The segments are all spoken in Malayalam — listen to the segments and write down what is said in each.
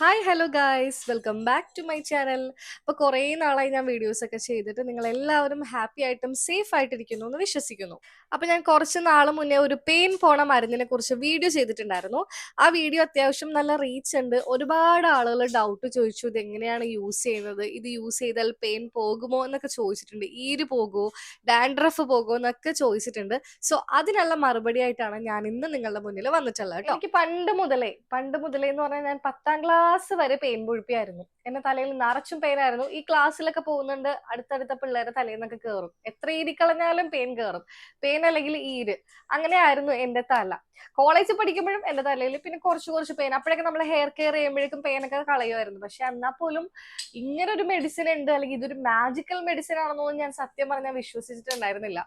Hi hello guys welcome back to my channel അപ്പോൾ കുറേ നാളായി ഞാൻ വീഡിയോസ് ഒക്കെ ചെയ്തിട്ട് നിങ്ങൾ എല്ലാവരും ഹാപ്പി ആയിട്ടും സേഫ് ആയിട്ടിരിക്കുന്നു എന്ന് വിശ്വസിക്കുന്നു. അപ്പോൾ ഞാൻ കുറച്ച് നാൾ മുന്നേ ഒരു പെയിൻ പോണ മരുന്നിനെ കുറിച്ച് വീഡിയോ ചെയ്തിട്ടുണ്ടായിരുന്നു. ആ വീഡിയോ അത്യാവശ്യം നല്ല റീച്ച് ഉണ്ട്. ഒരുപാട് ആളുകൾ ഡൗട്ട് ചോദിച്ചു ഇത് എങ്ങനെയാണ് യൂസ് ചെയ്യുന്നത്? ഇത് യൂസ് ചെയ്താൽ പെയിൻ പോകുമോ? എന്നൊക്കെ ചോദിച്ചിട്ടുണ്ട്. ഈര് പോകുമോ ഡാൻഡ്രഫ് പോകുമോ എന്നൊക്കെ ചോദിച്ചിട്ടുണ്ട്. സോ അതിനുള്ള മറുപടി ആയിട്ടാണ് ഞാൻ ഇന്ന് നിങ്ങളുടെ മുന്നിൽ വന്നിട്ടുള്ളത് കേട്ടോ എനിക്ക് പണ്ട് മുതലേ പണ്ട് മുതലേ എന്ന് പറഞ്ഞാൽ ഞാൻ പത്താം ക്ലാസ് വരെ പെയിൻ പൊഴിപ്പിയായിരുന്നു. എന്റെ തലയിൽ നിറച്ചും പെയിൻ ആയിരുന്നു. ഈ ക്ലാസ്സിലൊക്കെ പോകുന്നുണ്ട് അടുത്തടുത്ത പിള്ളേരെ തലയിൽ നിന്നൊക്കെ കയറും എത്ര ഈരിക്കളഞ്ഞാലും പെയിൻ കയറും പെയിൻ അല്ലെങ്കിൽ ഈര്. അങ്ങനെയായിരുന്നു എന്റെ തല. കോളേജിൽ പഠിക്കുമ്പോഴും എന്റെ തലയിൽ പിന്നെ കുറച്ച് കുറച്ച് പെയിൻ അപ്പോഴൊക്കെ നമ്മൾ ഹെയർ കെയർ ചെയ്യുമ്പോഴേക്കും പെയിനൊക്കെ കളയുമായിരുന്നു. പക്ഷെ എന്നാൽ പോലും ഇങ്ങനെ ഒരു മെഡിസിൻ ഉണ്ട് അല്ലെങ്കിൽ ഇതൊരു മാജിക്കൽ മെഡിസിൻ ആണെന്നൊന്നും ഞാൻ സത്യം പറഞ്ഞാൽ വിശ്വസിച്ചിട്ടുണ്ടായിരുന്നില്ല.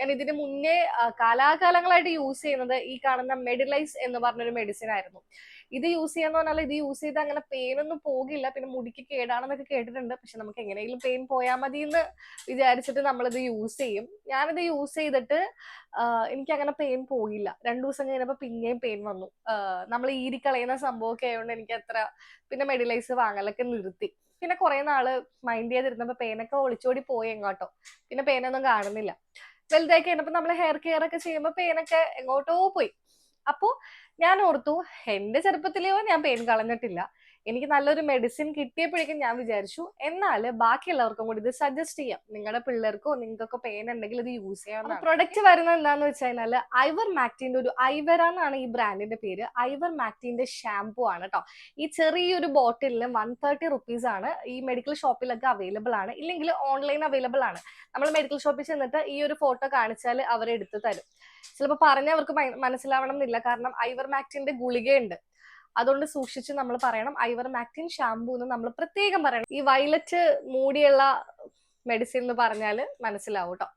ഞാൻ ഇതിന് മുന്നേ കാലാകാലങ്ങളായിട്ട് യൂസ് ചെയ്യുന്നത് ഈ കാണുന്ന മെഡിലൈസ് എന്ന് പറഞ്ഞൊരു മെഡിസിൻ ആയിരുന്നു. ഇത് യൂസ് ചെയ്യാന്ന് പറഞ്ഞാൽ ഇത് യൂസ് ചെയ്ത് അങ്ങനെ പെയിൻ ഒന്നും പോകില്ല. പിന്നെ മുടിക്ക് കേടാണെന്നൊക്കെ കേട്ടിട്ടുണ്ട്. പക്ഷെ നമുക്ക് എങ്ങനെയെങ്കിലും പെയിൻ പോയാൽ മതി എന്ന് വിചാരിച്ചിട്ട് നമ്മളിത് യൂസ് ചെയ്യും. ഞാനിത് യൂസ് ചെയ്തിട്ട് എനിക്ക് അങ്ങനെ പെയിൻ പോയില്ല. രണ്ടു ദിവസം കഴിഞ്ഞപ്പോൾ പിന്നെയും പെയിൻ വന്നു. നമ്മൾ ഈരിക്കളയുന്ന സംഭവമൊക്കെ ആയതുകൊണ്ട് എനിക്ക് അത്ര പിന്നെ മെഡിലൈസ് വാങ്ങലൊക്കെ നിർത്തി. പിന്നെ കുറെ നാൾ മൈൻഡ് ചെയ്തിരുന്നപ്പോ പേനൊക്കെ ഒളിച്ചോടി പോയി എങ്ങോട്ടോ. പിന്നെ പെയിനൊന്നും കാണുന്നില്ല. വലുതായി കഴിഞ്ഞപ്പോ നമ്മൾ ഹെയർ കെയർ ഒക്കെ ചെയ്യുമ്പോൾ പേനൊക്കെ എങ്ങോട്ടോ പോയി. അപ്പോ ഞാൻ ഓർത്തു എന്റെ ചെറുപ്പത്തിലെയോ ഞാൻ പെയിൻ കളഞ്ഞിട്ടില്ല. എനിക്ക് നല്ലൊരു മെഡിസിൻ കിട്ടിയപ്പോഴേക്കും ഞാൻ വിചാരിച്ചു എന്നാൽ ബാക്കിയുള്ളവർക്കും കൂടി ഇത് സജസ്റ്റ് ചെയ്യാം. നിങ്ങളുടെ പിള്ളേർക്കോ നിങ്ങൾക്കൊക്കെ പെയിൻ ഉണ്ടെങ്കിൽ ഇത് യൂസ് ചെയ്യാം പ്രൊഡക്റ്റ് വരുന്നത് എന്താന്ന് വെച്ച് കഴിഞ്ഞാൽ ഐവർ മാക്റ്റിന്റെ ഒരു ഐവർ എന്നാണ് ഈ ബ്രാൻഡിന്റെ പേര്. ഐവർ മാക്റ്റിന്റെ ഷാംപൂ ആണ് കേട്ടോ ഈ ചെറിയൊരു ബോട്ടിലിന് വൺ തേർട്ടി റുപ്പീസ് ആണ് ഈ മെഡിക്കൽ ഷോപ്പിലൊക്കെ അവൈലബിൾ ആണ്. ഇല്ലെങ്കിൽ ഓൺലൈൻ അവൈലബിൾ ആണ്. നമ്മൾ മെഡിക്കൽ ഷോപ്പിൽ ചെന്നിട്ട് ഈ ഒരു ഫോട്ടോ കാണിച്ചാൽ അവരെടുത്ത് തരും. ചിലപ്പോൾ പറഞ്ഞാൽ അവർക്ക് മനസ്സിലാവണം എന്നില്ല കാരണം ഐവർ മാക്ടിന്റെ ഗുളികയുണ്ട്. അതുകൊണ്ട് സൂക്ഷിച്ച് നമ്മൾ പറയണം. ഐവർ മാക്ടിൻ ഷാംപൂ എന്ന് നമ്മൾ പ്രത്യേകം പറയണം. ഈ വയലറ്റ് മൂടിയുള്ള മെഡിസിൻ എന്ന് പറഞ്ഞാൽ മനസ്സിലാവും കേട്ടോ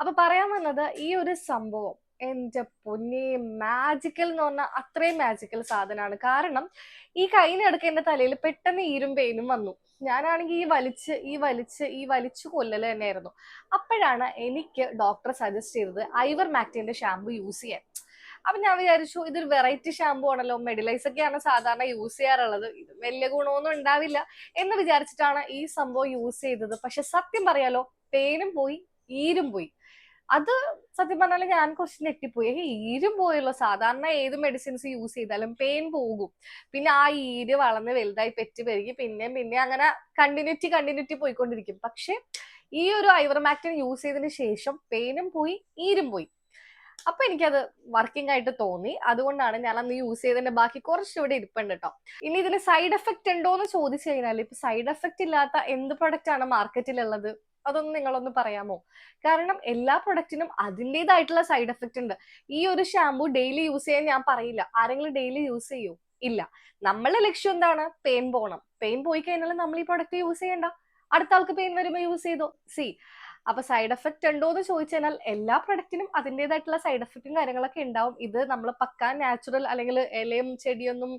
അപ്പൊ പറയാൻ വന്നത് ഈ ഒരു സംഭവം എന്റെ പൊന്നെ മാജിക്കൽ എന്ന് പറഞ്ഞാൽ അത്രയും മാജിക്കൽ സാധനമാണ്. കാരണം ഈ കൈയിനടുക്ക് എന്റെ തലയിൽ പെട്ടെന്ന് ഈരും പെയിനും വന്നു. ഞാനാണെങ്കിൽ ഈ വലിച്ച് ഈ വലിച്ച് ഈ വലിച്ചു കൊല്ലൽ തന്നെയായിരുന്നു. അപ്പോഴാണ് എനിക്ക് ഡോക്ടർ സജസ്റ്റ് ചെയ്തത് ഐവർ മാക്റ്റിന്റെ ഷാമ്പു യൂസ് ചെയ്യാൻ. അപ്പൊ ഞാൻ വിചാരിച്ചു ഇതൊരു വെറൈറ്റി ഷാമ്പു ആണല്ലോ. മെഡിലൈസ് ഒക്കെയാണ് സാധാരണ യൂസ് ചെയ്യാറുള്ളത്. ഇത് വലിയ ഗുണമൊന്നും ഉണ്ടാവില്ല എന്ന് വിചാരിച്ചിട്ടാണ് ഈ സംഭവം യൂസ് ചെയ്തത്. പക്ഷെ സത്യം പറയാലോ പെയിനും പോയി ഈരും പോയി. അത് സത്യം പറഞ്ഞാൽ ഞാൻ കുറച്ച് ഞെട്ടിപ്പോയി. ഈരും പോയല്ലോ. സാധാരണ ഏത് മെഡിസിൻസ് യൂസ് ചെയ്താലും പെയിൻ പോകും. പിന്നെ ആ ഈര് വളർന്ന് വലുതായി പെറ്റ് പെരുകി പിന്നെയും പിന്നെ അങ്ങനെ കണ്ടിന്യൂറ്റി കണ്ടിന്യൂറ്റി പോയിക്കൊണ്ടിരിക്കും. പക്ഷെ ഈ ഒരു ഐവർമാക്റ്റിൻ യൂസ് ചെയ്തതിന് ശേഷം പെയിനും പോയി ഈരും പോയി. അപ്പൊ എനിക്കത് വർക്കിംഗ് ആയിട്ട് തോന്നി. അതുകൊണ്ടാണ് ഞാൻ അന്ന് യൂസ് ചെയ്തതിന്റെ ബാക്കി കുറച്ചുകൂടെ ഇരിപ്പുണ്ട് കേട്ടോ. ഇനി ഇതിന് സൈഡ് എഫക്റ്റ് ഉണ്ടോ എന്ന് ചോദിച്ചു കഴിഞ്ഞാൽ ഇപ്പൊ സൈഡ് എഫക്റ്റ് ഇല്ലാത്ത എന്ത് പ്രൊഡക്റ്റ് ആണ് മാർക്കറ്റിലുള്ളത് അതൊന്ന് നിങ്ങളൊന്ന് പറയാമോ? കാരണം എല്ലാ പ്രൊഡക്റ്റിനും അതിന്റെതായിട്ടുള്ള സൈഡ് എഫക്റ്റ് ഉണ്ട്. ഈ ഒരു ഷാമ്പു ഡെയിലി യൂസ് ചെയ്യാൻ ഞാൻ പറയില്ല. ആരെങ്കിലും ഡെയിലി യൂസ് ചെയ്യൂ? ഇല്ല. നമ്മളുടെ ലക്ഷ്യം എന്താണ്? പെയിൻ പോകണം പെയിൻ പോയി കഴിഞ്ഞാൽ നമ്മൾ ഈ പ്രൊഡക്റ്റ് യൂസ് ചെയ്യണ്ട. അടുത്ത ആൾക്ക് പെയിൻ വരുമ്പോൾ യൂസ് ചെയ്തോ? സി അപ്പൊ സൈഡ് എഫക്റ്റ് ഉണ്ടോ എന്ന് ചോദിച്ചു കഴിഞ്ഞാൽ എല്ലാ പ്രൊഡക്റ്റിനും അതിന്റെതായിട്ടുള്ള സൈഡ് എഫക്റ്റും കാര്യങ്ങളൊക്കെ ഉണ്ടാവും. ഇത് നമ്മൾ പക്കാ നാച്ചുറൽ അല്ലെങ്കിൽ ഇലയും ചെടിയൊന്നും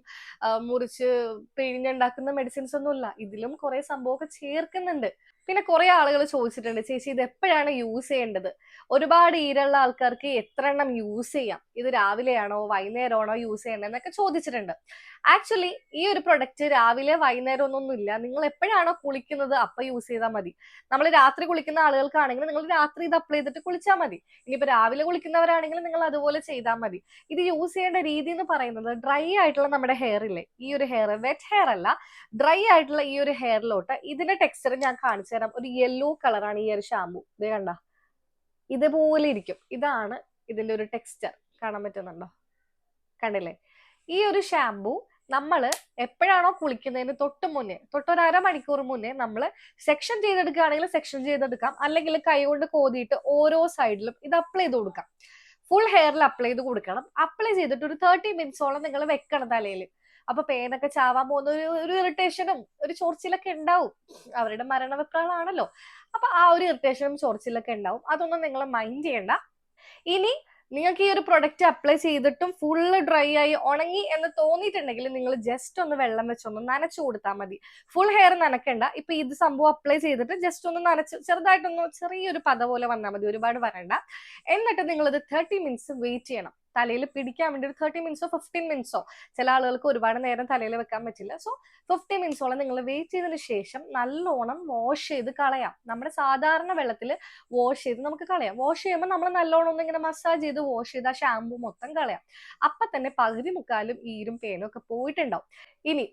മുറിച്ച് പിഴിഞ്ഞുണ്ടാക്കുന്ന മെഡിസിൻസ് ഒന്നും ഇല്ല ഇതിലും കുറെ സംഭവമൊക്കെ ചേർക്കുന്നുണ്ട്. പിന്നെ കുറെ ആളുകൾ ചോദിച്ചിട്ടുണ്ട് ചേച്ചി ഇത് എപ്പോഴാണ് യൂസ് ചെയ്യേണ്ടത്? ഒരുപാട് ഈരുള്ള ആൾക്കാർക്ക് എത്ര എണ്ണം യൂസ് ചെയ്യാം? ഇത് രാവിലെയാണോ വൈകുന്നേരമാണോ യൂസ് ചെയ്യേണ്ടത് എന്നൊക്കെ ചോദിച്ചിട്ടുണ്ട്. ആക്ച്വലി ഈ ഒരു പ്രൊഡക്റ്റ് രാവിലെ വൈകുന്നേരം ഒന്നും ഇല്ല. നിങ്ങൾ എപ്പോഴാണോ കുളിക്കുന്നത് അപ്പൊ യൂസ് ചെയ്താൽ മതി. നമ്മൾ രാത്രി കുളിക്കുന്ന ആളുകൾക്കാണെങ്കിൽ നിങ്ങൾ രാത്രി ഇത് അപ്ലൈ ചെയ്തിട്ട് കുളിച്ചാൽ മതി. ഇനിയിപ്പോ രാവിലെ കുളിക്കുന്നവരാണെങ്കിൽ നിങ്ങൾ അതുപോലെ ചെയ്താൽ മതി. ഇത് യൂസ് ചെയ്യേണ്ട രീതി എന്ന് പറയുന്നത് ഡ്രൈ ആയിട്ടുള്ള നമ്മുടെ ഹെയർ ഇല്ലേ? ഈ ഒരു ഹെയർ വെറ്റ് ഹെയർ അല്ല ഡ്രൈ ആയിട്ടുള്ള ഈ ഒരു ഹെയറിലോട്ട് ഇതിന്റെ ടെക്സ്ചർ ഞാൻ കാണിച്ചു തരാം ഒരു യെല്ലോ കളറാണ് ഈ ഒരു ഷാമ്പു ഇത് കണ്ട. ഇതുപോലെ ഇരിക്കും. ഇതാണ് ഇതിന്റെ ഒരു ടെക്സ്ചർ കാണാൻ പറ്റുന്നുണ്ടോ? കണ്ടില്ലേ? ഈ ഒരു ഷാമ്പു നമ്മൾ എപ്പോഴാണോ കുളിക്കുന്നതിന് തൊട്ട് മുന്നേ തൊട്ടൊരു അരമണിക്കൂർ മുന്നേ നമ്മൾ സെക്ഷൻ ചെയ്തെടുക്കുകയാണെങ്കിൽ സെക്ഷൻ ചെയ്തെടുക്കാം. അല്ലെങ്കിൽ കൈ കൊണ്ട് കോതിയിട്ട് ഓരോ സൈഡിലും ഇത് അപ്ലൈ ചെയ്ത് കൊടുക്കാം. ഫുൾ ഹെയറിൽ അപ്ലൈ ചെയ്ത് കൊടുക്കണം. അപ്ലൈ ചെയ്തിട്ട് ഒരു തേർട്ടി മിനിറ്റ്സോളം നിങ്ങൾ വെക്കണം തലയിൽ. അപ്പൊ പേനൊക്കെ ചാവാൻ പോകുന്ന ഒരു ഒരു ഇറിറ്റേഷനും ഒരു ചോർച്ചിലൊക്കെ ഉണ്ടാവും. അവരുടെ മരണവെക്കാളാണല്ലോ അപ്പൊ ആ ഒരു ഇറിറ്റേഷനും ചോർച്ചിലൊക്കെ ഉണ്ടാവും. അതൊന്നും നിങ്ങൾ മൈൻഡ് ചെയ്യണ്ട. ഇനി നിങ്ങൾക്ക് ഈ ഒരു പ്രൊഡക്റ്റ് അപ്ലൈ ചെയ്തിട്ടും ഫുള്ള് ഡ്രൈ ആയി ഉണങ്ങി എന്ന് തോന്നിയിട്ടുണ്ടെങ്കിൽ നിങ്ങൾ ജസ്റ്റ് ഒന്ന് വെള്ളം വെച്ചൊന്ന് നനച്ചു കൊടുത്താൽ മതി. ഫുൾ ഹെയർ നനക്കണ്ട. ഇപ്പൊ ഇത് സംഭവം അപ്ലൈ ചെയ്തിട്ട് ജസ്റ്റ് ഒന്ന് നനച്ച് ചെറുതായിട്ടൊന്ന് ചെറിയൊരു പദ പോലെ വന്നാൽ മതി. ഒരുപാട് വരണ്ട. എന്നിട്ട് നിങ്ങൾ ഇത് തേർട്ടി മിനിറ്റ്സ് വെയിറ്റ് ചെയ്യണം. തലയിൽ പിടിക്കാൻ വേണ്ടി ഒരു തേർട്ടി മിനിറ്റ്സോ ഫിഫ്റ്റീൻ മിനിറ്റ്സോ ചില ആളുകൾക്ക് ഒരുപാട് നേരം തലയിൽ വെക്കാൻ പറ്റില്ല. സോ ഫിഫ്റ്റീൻ മിനിറ്റ്സോളം നിങ്ങൾ വെയിറ്റ് ചെയ്തതിന് ശേഷം നല്ലോണം വാഷ് ചെയ്ത് കളയാം. നമ്മുടെ സാധാരണ വെള്ളത്തിൽ വാഷ് ചെയ്ത് നമുക്ക് കളയാം. വാഷ് ചെയ്യുമ്പോൾ നമ്മൾ നല്ലോണം ഒന്ന് ഇങ്ങനെ മസാജ് ചെയ്ത് വാഷ് ചെയ്ത് ആ ഷാമ്പു മൊത്തം കളയാം. അപ്പൊ തന്നെ പകുതി മുക്കാലും ഈരും പേനും ഒക്കെ പോയിട്ടുണ്ടാവും. ഇനി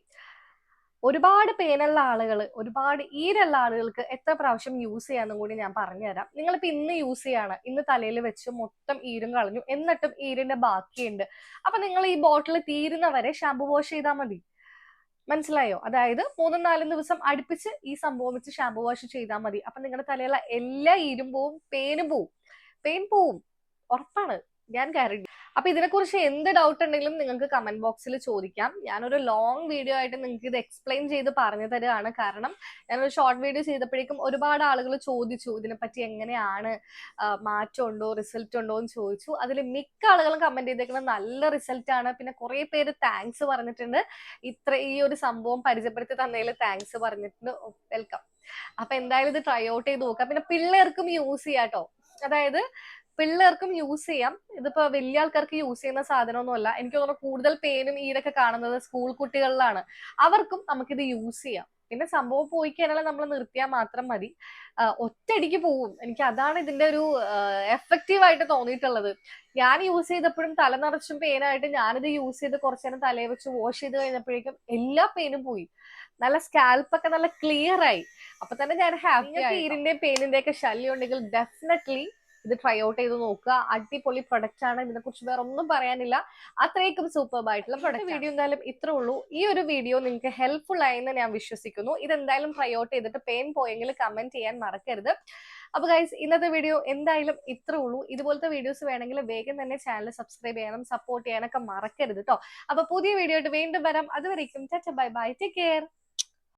ഒരുപാട് പേനുള്ള ആളുകൾ ഒരുപാട് ഈരുള്ള ആളുകൾക്ക് എത്ര പ്രാവശ്യം യൂസ് ചെയ്യാന്നും കൂടി ഞാൻ പറഞ്ഞുതരാം. നിങ്ങളിപ്പോ ഇന്ന് യൂസ് ചെയ്യാണ്. ഇന്ന് തലയിൽ വെച്ച് മൊത്തം ഈരും കളഞ്ഞു. എന്നിട്ടും ഈരിന്റെ ബാക്കിയുണ്ട്. അപ്പൊ നിങ്ങൾ ഈ ബോട്ടിൽ തീരുന്നവരെ ഷാമ്പു വാഷ് ചെയ്താൽ മതി. മനസ്സിലായോ? അതായത് മൂന്നും നാലും ദിവസം അടുപ്പിച്ച് ഈ സംഭവം വെച്ച് ഷാമ്പു വാഷ് ചെയ്താൽ മതി. അപ്പൊ നിങ്ങളുടെ തലയിലുള്ള എല്ലാ ഈരും പോവും പേനും പോവും. പെയിൻ പോവും. ഉറപ്പാണ്. ഞാൻ കരുതി. അപ്പൊ ഇതിനെക്കുറിച്ച് എന്ത് ഡൗട്ട് ഉണ്ടെങ്കിലും നിങ്ങൾക്ക് കമന്റ് ബോക്സിൽ ചോദിക്കാം. ഞാനൊരു ലോങ് വീഡിയോ ആയിട്ട് നിങ്ങൾക്ക് ഇത് എക്സ്പ്ലെയിൻ ചെയ്ത് പറഞ്ഞു തരുകയാണ് കാരണം ഞാനൊരു ഷോർട്ട് വീഡിയോ ചെയ്തപ്പോഴേക്കും ഒരുപാട് ആളുകൾ ചോദിച്ചു ഇതിനെപ്പറ്റി എങ്ങനെയാണ് മാറ്റമുണ്ടോ റിസൾട്ട് ഉണ്ടോ? എന്ന് ചോദിച്ചു. അതിൽ മിക്ക ആളുകളും കമന്റ് ചെയ്തേക്കുന്നത് നല്ല റിസൾട്ട് ആണ്. പിന്നെ കുറെ പേര് താങ്ക്സ് പറഞ്ഞിട്ടുണ്ട്. ഇത്ര ഈ ഒരു സംഭവം പരിചയപ്പെടുത്തി തന്നതിൽ താങ്ക്സ് പറഞ്ഞിട്ടുണ്ട്. വെൽക്കം അപ്പൊ എന്തായാലും ഇത് ട്രൈ ഔട്ട് ചെയ്ത് നോക്കാം. പിന്നെ പിള്ളേർക്കും യൂസ് ചെയ്യാട്ടോ അതായത് പിള്ളേർക്കും യൂസ് ചെയ്യാം. ഇതിപ്പോ വലിയ ആൾക്കാർക്ക് യൂസ് ചെയ്യുന്ന സാധനമൊന്നുമല്ല. എനിക്ക് തോന്നുന്നു കൂടുതൽ പേനും ഈടൊക്കെ കാണുന്നത് സ്കൂൾ കുട്ടികളിലാണ്. അവർക്കും നമുക്കിത് യൂസ് ചെയ്യാം. പിന്നെ സംഭവം പോയി കഴിഞ്ഞാൽ നമ്മൾ നിർത്തിയാൽ മാത്രം മതി. ഒറ്റയടിക്ക് പോവും. എനിക്ക് അതാണ് ഇതിന്റെ ഒരു എഫക്റ്റീവ് ആയിട്ട് തോന്നിയിട്ടുള്ളത്. ഞാൻ യൂസ് ചെയ്തപ്പോഴും തല നിറച്ചും പെയിനായിട്ട് ഞാനിത് യൂസ് ചെയ്ത് കുറച്ചു നേരം തലയെ വെച്ച് വാഷ് ചെയ്ത് കഴിഞ്ഞപ്പോഴേക്കും എല്ലാ പെയിനും പോയി. നല്ല സ്കാൽപ്പ് ഒക്കെ നല്ല ക്ലിയർ ആയി. അപ്പൊ തന്നെ ഞാൻ ഹാപ്പി ഈരിന്റെ പെയിനിന്റെ ഒക്കെ ശല്യം ഉണ്ടെങ്കിൽ ഡെഫിനറ്റ്ലി ഇത് ട്രൈ ഔട്ട് ചെയ്ത് നോക്കുക. അടിപൊളി പ്രൊഡക്റ്റ് ആണ്. ഇതിനെ കുറിച്ച് വേറെ ഒന്നും പറയാനില്ല. അത്രയ്ക്കും സൂപ്പർബ് ആയിട്ടുള്ള പ്രൊഡക്റ്റ് വീഡിയോ എന്തായാലും ഇത്രേ ഉള്ളൂ. ഈ ഒരു വീഡിയോ നിങ്ങൾക്ക് ഹെൽപ്ഫുൾ ആയെന്ന് ഞാൻ വിശ്വസിക്കുന്നു. ഇത് എന്തായാലും ട്രൈ ഔട്ട് ചെയ്തിട്ട് പെയിൻ പോയെങ്കിൽ കമന്റ് ചെയ്യാൻ മറക്കരുത്. അപ്പൊ ഗൈസ് ഇന്നത്തെ വീഡിയോ എന്തായാലും ഇത്രേ ഉള്ളൂ. ഇതുപോലത്തെ വീഡിയോസ് വേണമെങ്കിൽ വേഗം തന്നെ ചാനൽ സബ്സ്ക്രൈബ് ചെയ്യണം സപ്പോർട്ട് ചെയ്യാനൊക്കെ മറക്കരുത് കേട്ടോ അപ്പൊ പുതിയ വീഡിയോ ആയിട്ട് വീണ്ടും വരാം. അതുവരേക്കും ബൈ ബൈ ടേക്ക് കെയർ